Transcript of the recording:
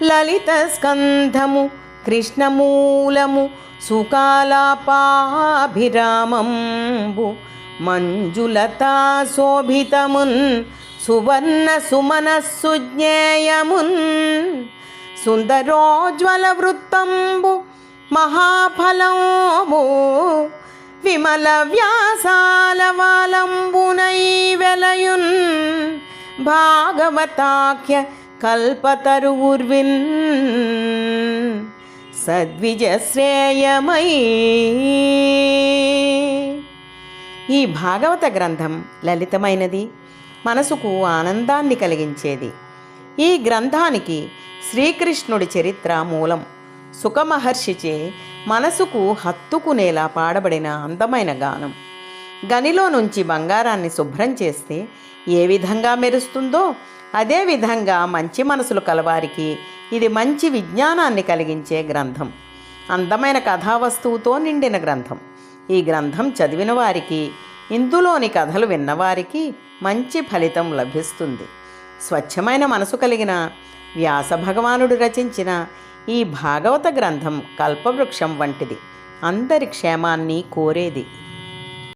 లలిత స్కంధము కృష్ణమూలము సుకాలాపాభిరామంబు మంజులతా శోభితమున్ సువర్ణ సుమనస్సు జ్ఞేయమున్ సుందరోజ్వల వృత్తంబు మహాఫలము విమల వ్యాసాల వాలంబునై వెలయున్ భాగవతాఖ్య కల్పతరువుర్విన్ సద్విజశ్రేయమై. ఈ భాగవత గ్రంథం లలితమైనది మనసుకు ఆనందాన్ని కలిగించేది. ఈ గ్రంథానికి శ్రీకృష్ణుడి చరిత్ర మూలం. సుఖమహర్షిచే మనసుకు హత్తుకునేలా పాడబడిన అందమైన గానం. గనిలో నుంచి బంగారాన్ని శుభ్రం చేస్తే ఏ విధంగా మెరుస్తుందో అదే విధంగా మంచి మనసులు కలవారికి ఇది మంచి విజ్ఞానాన్ని కలిగించే గ్రంథం. అందమైన కథావస్తువుతో నిండిన గ్రంథం. ఈ గ్రంథం చదివిన వారికి ఇందులోని కథలు విన్నవారికి మంచి ఫలితం లభిస్తుంది. స్వచ్ఛమైన మనసు కలిగిన వ్యాస భగవానుడు రచించిన ఈ భాగవత గ్రంథం కల్పవృక్షం వంటిది. అందరి క్షేమాన్ని కోరేది.